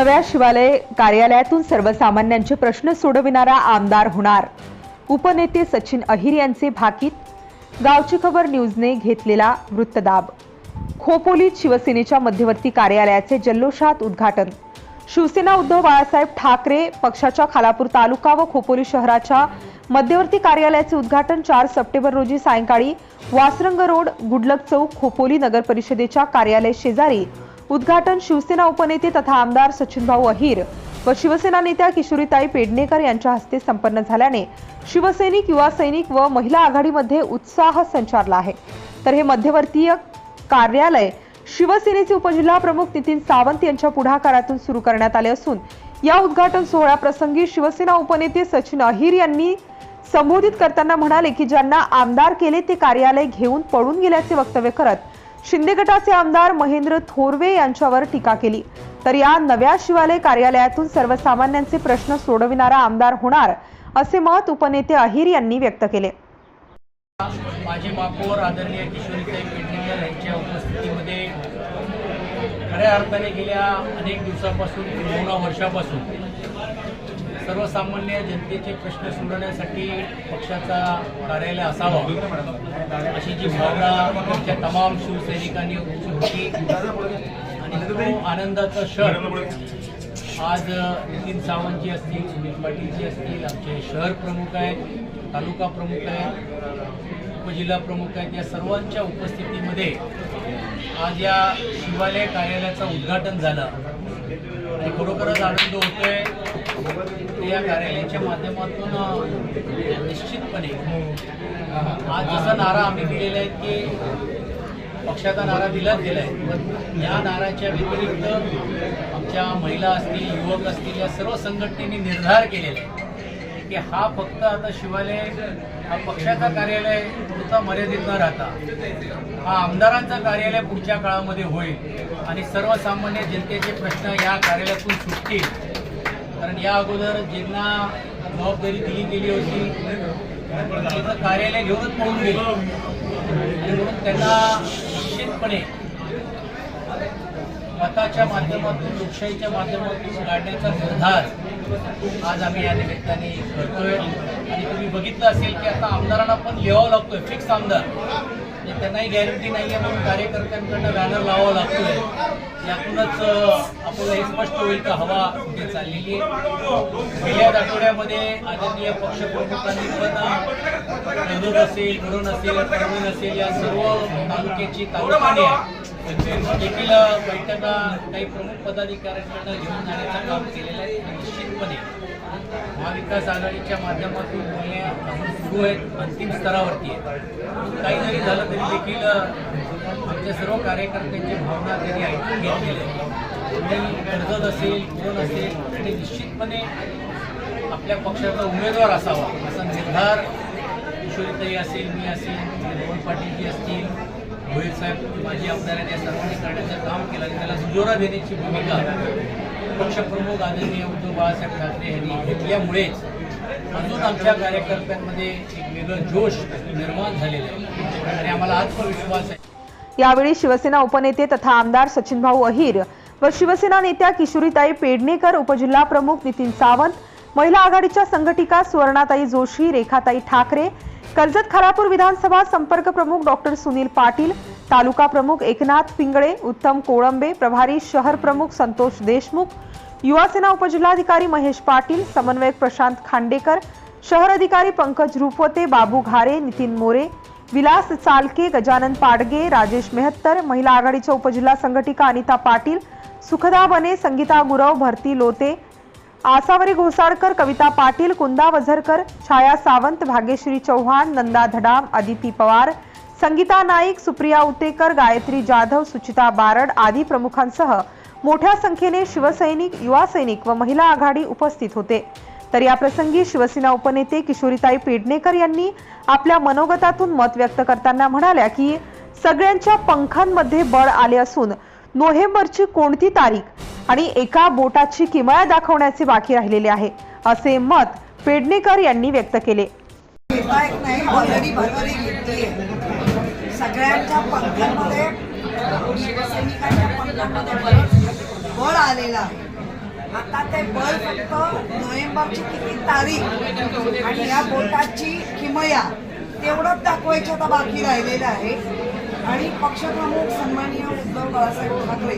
नव्या शिवालय कार्यालयातून सर्वसामान्यांचे प्रश्न सोडविणारा आमदार होणार. उपनेते सचिन अहिर यांचे भाकीत. गावची खबर न्यूजने घेतलेला वृत्तदाब. खोपोलीत शिवसेनेच्या मध्यवर्ती कार्यालयाचे जल्लोषात उद्घाटन. शिवसेना उद्धव बाळासाहेब ठाकरे पक्षाच्या खालापूर तालुका व खोपोली शहराच्या मध्यवर्ती कार्यालयाचे उद्घाटन चार सप्टेंबर रोजी सायंकाळी वासरंग रोड गुडलक चौक खोपोली नगर परिषदेच्या कार्यालय शेजारी उद्घाटन शिवसेना उपनेते तथा आमदार सचिनभाऊ अहिर व शिवसेना नेत्या किशोरीताई पेडणेकर यांच्या हस्ते संपन्न झाल्याने शिवसैनिक युवा सैनिक व महिला आघाडीमध्ये उत्साह संचारला आहे. तर हे मध्यवर्तीय कार्यालय शिवसेनेचे उपजिल्हा प्रमुख नितीन सावंत यांच्या पुढाकारातून सुरू करण्यात आले असून या उद्घाटन सोहळ्याप्रसंगी शिवसेना उपनेते सचिन अहिर यांनी संबोधित करताना म्हणाले की ज्यांना आमदार केले ते कार्यालय घेऊन पळून गेल्याचे वक्तव्य करत शिंदे गटाचे आमदार महेंद्र थोरवे यांच्यावर टीका केली. तर या नव्या शिवालय कार्यालयातून सर्वसामान्यांचे प्रश्न सोडविणारा आमदार होणार असे मत उपनेते अहिर यांनी व्यक्त केले. माझे महापौर आदरणीय किशोरीताई पेडणेकर यांच्या उपस्थितीमध्ये खऱ्या अर्थाने गेल्या अनेक दिवसापासून किंबहुना वर्षापासून सर्वसामान्य जनतेचे प्रश्न सोडवण्यासाठी पक्षाचा कार्यालय असावा. अशी जी भावना आमच्या तमाम शिवसैनिकांनी होती आणि तो आनंदाचा क्षण आज नितीन सावंतजी असतील सुनील पाटीलजी असतील आमचे शहर प्रमुख आहेत तालुका प्रमुख आहेत उपजिल्हा प्रमुख आहेत या सर्वांच्या उपस्थितीमध्ये आज या शिवालय कार्यालयाचं उद्घाटन झालं. आणि खरोखरच आनंद होतोय. की या कार्यालयाच्या माध्यमातून निश्चितपणे आज जसा नारा आम्ही दिलेला आहे की पक्षाचा नारा दिलाच गेला आहे पण या नाराच्या व्यतिरिक्त आमच्या महिला असतील युवक असतील या सर्व संघटनेने निर्धार केलेला आहे की हा फक्त आता शिवालय हा पक्षाचा कार्यालय पुरता मर्यादित न राहता हा आमदारांचा कार्यालय पुढच्या काळामध्ये होईल आणि सर्वसामान्य जनतेचे प्रश्न या कार्यालयातून सुटतील. कारण या अगोदर ज्यांना जबाबदारी दिली गेली होती त्याचं कार्यालय घेऊनच पळून गेले. आणि म्हणून त्यांना निश्चितपणे मताच्या माध्यमातून लोकशाहीच्या माध्यमातून काढण्याचा निर्धार आज आम्ही या निमित्ताने करतोय. आणि तुम्ही बघितलं असेल की आता आमदारांना पण लिहावं लागतोय फिक्स आमदार. म्हणजे त्यांनाही गॅरंटी नाही आहे म्हणून कार्यकर्त्यांकडनं बॅनर लावावं लागतोय. यातूनच आपल्याला हे स्पष्ट होईल का हवा कुठे चाललेली आहे. गेल्याच आठवड्यामध्ये आदरणीय पक्षप्रमुखांनी पण अं, असेल मुरुण असेल परभणी असेल या सर्व तालुक्याची तालुकाने देखील बैठका काही प्रमुख पदाधिकाऱ्यांकडनं घेऊन जाण्याचं काम केलेलं आहे निश्चितपणे. विकास आघाडीच्या माध्यमातून बोलण्या अजून सुरू आहेत अंतिम स्तरावरती आहेत. काही जरी झालं तरी देखील आमच्या सर्व कार्यकर्त्यांची भावना त्यांनी ऐकून घेतलेल्या आहे. आणि कर्जत असेल कोण असेल आणि निश्चितपणे आपल्या पक्षाचा उमेदवार असावा असा निर्धार किशोरीताई असेल मी असेल मोहन पाटीलजी असतील भोईर साहेब माजी आमदारांनी सर्वांनी करण्याचं काम केलं आणि त्याला सुजोरा देण्याची भूमिका. पक्षप्रमुख आदरणीय उद्धव बाळासाहेब ठाकरे यांनी घेतल्यामुळेच अजून आमच्या कार्यकर्त्यांमध्ये एक वेगळं जोश निर्माण झालेलं आहे. आणि आम्हाला आत्मविश्वास आहे. यावेळी शिवसेना उपनेते तथा आमदार सचिनभाऊ अहिर व शिवसेना नेत्या किशोरीताई पेडणेकर उपजिल्हा प्रमुख नितीन सावंत महिला आघाडीच्या संघटिका सुवर्णाताई जोशी रेखाताई ठाकरे कर्जत खालापूर विधानसभा संपर्क प्रमुख डॉक्टर सुनील पाटील तालुका प्रमुख एकनाथ पिंगळे उत्तम कोळंबे प्रभारी शहर प्रमुख संतोष देशमुख युवासेना उपजिल्हाधिकारी महेश पाटील समन्वयक प्रशांत खांडेकर शहर अधिकारी पंकज रुपवते बाबू घारे नितीन मोरे विलास चालके गजानन पाडगे राजेश मेहत्तर महिला आघाडीच्या उपजिल्हा संघटिका अनिता पाटील सुखदा बने संगीता गुरव भरती लोते आसावरी घोसाळकर कविता पाटील कुंदा वझरकर छाया सावंत भाग्यश्री चौहान नंदा धडाम अदिती पवार संगीता नाईक सुप्रिया उतेकर गायत्री जाधव सुचिता बारड आदी प्रमुखांसह मोठ्या संख्येने शिवसैनिक युवा सैनिक व महिला आघाडी उपस्थित होते. तर या प्रसंगी शिवसेना उपनेते किशोरीताई पेडणेकर यांनी आपल्या मनोगतातून मत व्यक्त करताना म्हणाल्या की सगळ्यांच्या पंखांमध्ये बळ आले असून नोव्हेंबरची कोणती तारीख आणि एका बोटाची किमया दाखवण्याचे बाकी राहिलेले आहे असे मत पेडणेकर यांनी व्यक्त केले. सगळ्यांच्या पंखांमध्ये शिवसैनिकांच्या पंखांमध्ये बळ बळ आलेलं आहे. आता ते बळ फक्त नोव्हेंबरची किती तारीख आणि या बोटाची किमया तेवढंच दाखवायचं आता बाकी राहिलेलं आहे. आणि पक्षप्रमुख सन्माननीय उद्धव बाळासाहेब ठाकरे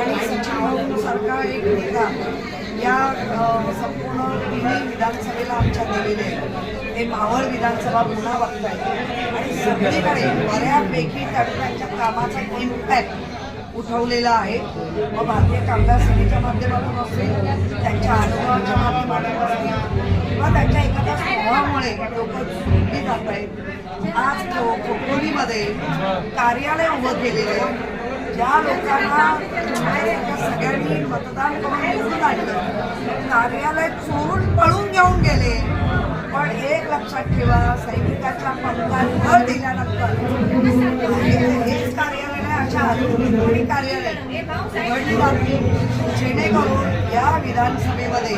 आणि सचिन भाऊ सारखा एक नेता या संपूर्ण तिन्ही विधानसभेला आमच्या दिलेले आहे ते मावळ विधानसभा पुन्हा बघतायत आणि सगळीकडे बऱ्यापैकी त्यांच्या कामाचा इम्पॅक्ट उठवलेला आहे. व भारतीय कामगार सभेच्या माध्यमातून असेल त्यांच्या अनुभवाच्या माध्यमातून असेल. किंवा त्यांच्या एखाद्या स्वभावामुळे लोक जोडली जात आहेत आज खोपोलीमध्ये कार्यालय उभं केलेलं आहे. ज्या लोकांना सगळ्यांनी मतदान करून निवडून आणलं कार्यालय चोरून पळून घेऊन गेले. पण एक लक्षात ठेवा सैनिकाच्या पंगात न दिल्यानंतर हेच कार्यालय अशा दोन्ही कार्यालय उघडली जाते जेणेकरून या विधानसभेमध्ये